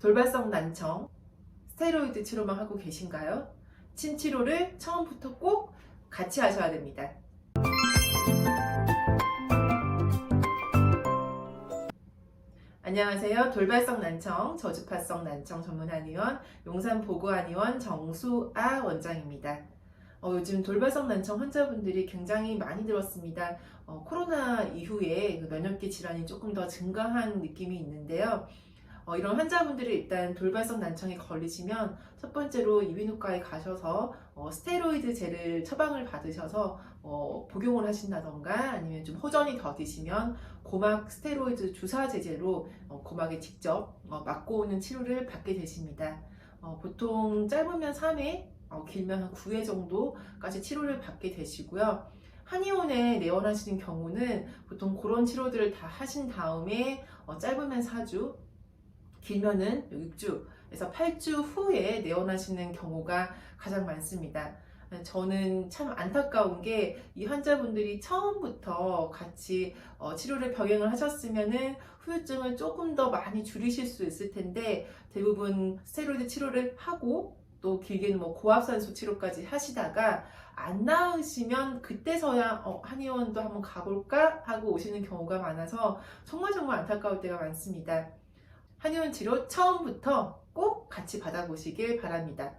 돌발성 난청, 스테로이드 치료만 하고 계신가요? 침 치료를 처음부터 꼭 같이 하셔야 됩니다. 안녕하세요. 돌발성 난청, 저주파성 난청 전문 한의원, 용산 보고 한의원 정수아 원장입니다. 어, 요즘 돌발성 난청 환자분들이 굉장히 많이 들었습니다. 어, 코로나 이후에 그 면역계 질환이 조금 더 증가한 느낌이 있는데요. 어, 이런 환자분들이 일단 돌발성 난청에 걸리시면 첫 번째로 이비인후과에 가셔서 어, 스테로이드 제를 처방을 받으셔서 어, 복용을 하신다던가 아니면 좀 호전이 더디시면 고막 스테로이드 주사 제제로 어, 고막에 직접 어, 맞고 오는 치료를 받게 되십니다. 어, 보통 짧으면 3회, 어, 길면 한 9회 정도까지 치료를 받게 되시고요. 한의원에 내원하시는 경우는 보통 그런 치료들을 다 하신 다음에 어, 짧으면 4주, 길면은 6주에서 8주 후에 내원하시는 경우가 가장 많습니다. 저는 참 안타까운 게 이 환자분들이 처음부터 같이 어, 치료를 병행을 하셨으면은 후유증을 조금 더 많이 줄이실 수 있을 텐데 대부분 스테로이드 치료를 하고 또 길게는 뭐 고압산소 치료까지 하시다가 안 나으시면 그때서야 어, 한의원도 한번 가볼까 하고 오시는 경우가 많아서 정말 정말 안타까울 때가 많습니다. 한의원 치료 처음부터 꼭 같이 받아보시길 바랍니다.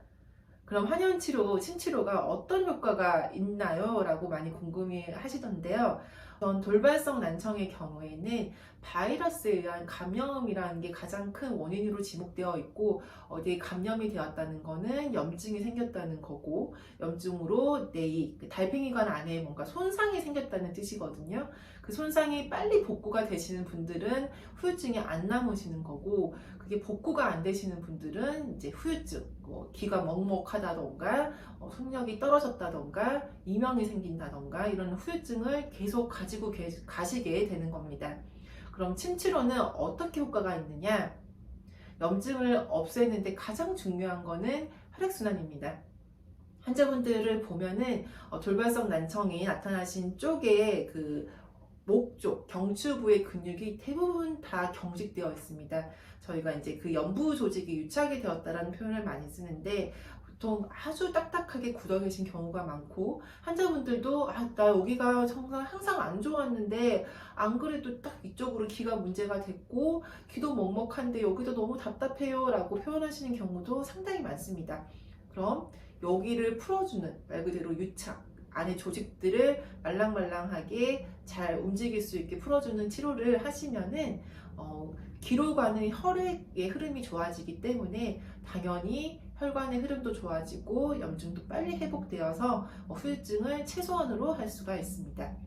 그럼 한의원 치료, 침치료가 어떤 효과가 있나요? 라고 많이 궁금해 하시던데요. 전 돌발성 난청의 경우에는 바이러스에 의한 감염이라는 게 가장 큰 원인으로 지목되어 있고 어디에 감염이 되었다는 거는 염증이 생겼다는 거고 염증으로 내이 그 달팽이관 안에 뭔가 손상이 생겼다는 뜻이거든요. 그 손상이 빨리 복구가 되시는 분들은 후유증이 안 남으시는 거고 그게 복구가 안 되시는 분들은 이제 후유증, 뭐 기가 먹먹하다던가 어, 속력이 떨어졌다던가 이명이 생긴다던가 이런 후유증을 계속 가지 고 계- 가시게 되는 겁니다. 그럼 침치료는 어떻게 효과가 있느냐? 염증을 없애는데 가장 중요한 거는 혈액순환입니다. 환자분들을 보면은 어, 돌발성 난청이 나타나신 쪽에 그 목 쪽, 경추부의 근육이 대부분 다 경직되어 있습니다. 저희가 이제 그 연부 조직이 유착이 되었다라는 표현을 많이 쓰는데 보통 아주 딱딱하게 굳어 계신 경우가 많고 환자분들도 아, 나 여기가 정말 항상 안 좋았는데 안 그래도 딱 이쪽으로 귀가 문제가 됐고 귀도 먹먹한데 여기도 너무 답답해요 라고 표현하시는 경우도 상당히 많습니다. 그럼 여기를 풀어주는 말 그대로 유착 안에 조직들을 말랑말랑하게 잘 움직일 수 있게 풀어주는 치료를 하시면은 어, 귀로 가는 혈액의 흐름이 좋아지기 때문에 당연히 혈관의 흐름도 좋아지고 염증도 빨리 회복되어서 어, 후유증을 최소한으로 할 수가 있습니다.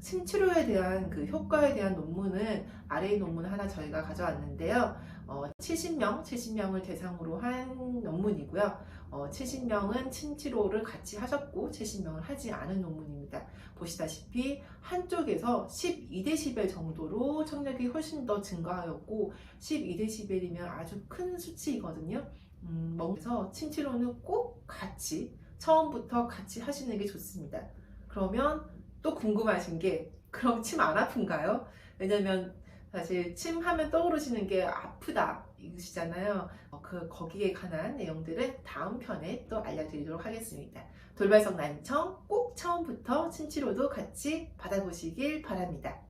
침치료에 대한 그 효과에 대한 논문은 아래 논문 하나 저희가 가져왔는데요. 어, 70명, 70명을 대상으로 한 논문이고요. 어, 70명은 침치료를 같이 하셨고 70명을 하지 않은 논문입니다. 보시다시피 한쪽에서 12데시벨 정도로 청력이 훨씬 더 증가하였고 12데시벨이면 아주 큰 수치이거든요. 음, 그래서 침치료는 꼭 같이 처음부터 같이 하시는 게 좋습니다. 그러면 또 궁금하신 게 그럼 침 안 아픈가요? 왜냐면 사실 침 하면 떠오르시는 게 아프다 이것이잖아요. 어, 그 거기에 관한 내용들은 다음 편에 또 알려드리도록 하겠습니다. 돌발성 난청 꼭 처음부터 침 치료도 같이 받아보시길 바랍니다.